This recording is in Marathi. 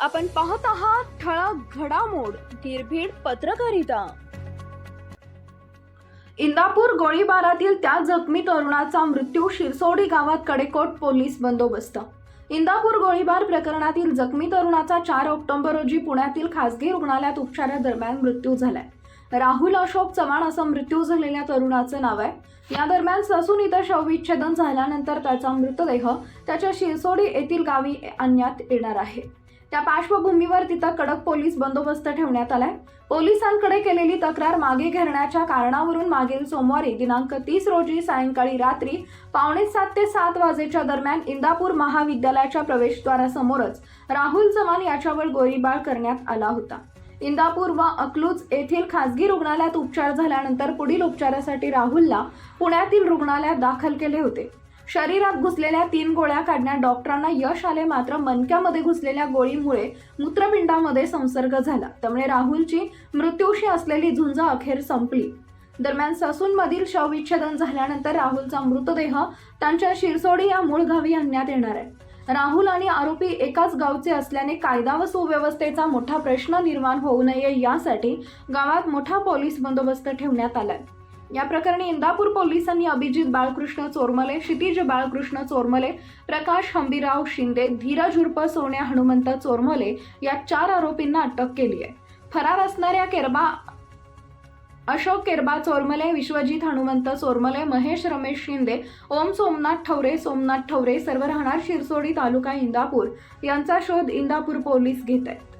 आपण पाहत आहात ठळक घडामोड निर्भीड पत्रकारिता. इंदापूर गोळीबारातील त्या जखमी तरुणाचा मृत्यू शिरसोडी गावात कडेकोट पोलीस बंदोबस्त. इंदापूर गोळीबार प्रकरणातील जखमी तरुणाचा चार ऑक्टोबर रोजी पुण्यातील खासगी रुग्णालयात उपचारादरम्यान मृत्यू झालाय. राहुल अशोक चव्हाण असं मृत्यू झालेल्या तरुणाचं नाव आहे. या दरम्यान ससून इथं शवविच्छेदन झाल्यानंतर त्याचा मृतदेह त्याच्या शिरसोडी येथील गावी आणण्यात येणार आहे. त्या पार्श्वभूमीवर तिथं कडक पोलीस बंदोबस्त ठेवण्यात आलाय. पोलिसांकडे केलेली तक्रार मागे घेण्याच्या कारणावरून मागील सोमवारी दिनांक तीस रोजी सायंकाळी रात्री पावणे सात ते सात वाजेच्या दरम्यान इंदापूर महाविद्यालयाच्या प्रवेशद्वारासमोरच राहुल चव्हाण याच्यावर गोळीबार करण्यात आला होता. इंदापूर व अकलूज येथील खासगी रुग्णालयात उपचार झाल्यानंतर पुढील उपचारासाठी राहुलला पुण्यातील रुग्णालयात दाखल केले होते. शरीरात घुसलेल्या तीन गोळ्या काढण्यात डॉक्टरांना यश आले मात्र मनक्यामध्ये घुसलेल्या गोळीमुळे मूत्रपिंडामध्ये संसर्ग झाला. त्यामुळे राहुलची मृत्यूशी असलेली झुंज अखेर संपली. दरम्यान ससूनमधील शवविच्छेदन झाल्यानंतर राहुलचा मृतदेह त्यांच्या शिरसोडी या मूळ गावी आणण्यात येणार आहे. राहुल आणि आरोपी एकाच गावचे असल्याने कायदा व सुव्यवस्थेचा मोठा प्रश्न निर्माण होऊ नये यासाठी गावात मोठा पोलीस बंदोबस्त ठेवण्यात आलाय. या प्रकरणी इंदापूर पोलिसांनी अभिजित बाळकृष्ण चोरमले क्षितिज बाळकृष्ण चोरमले प्रकाश हंबीराव शिंदे धीरज उर्फ सोन्या हनुमंत चोरमले या चार आरोपींना अटक केली आहे. फरार असणाऱ्या केरबा अशोक केरबा चोरमले विश्वजित हनुमंत चोरमले महेश रमेश शिंदे ओम सोमनाथ ठवरे सोमनाथ ठवरे सर्व राहणार शिरसोडी तालुका इंदापूर यांचा शोध इंदापूर पोलीस घेत आहेत.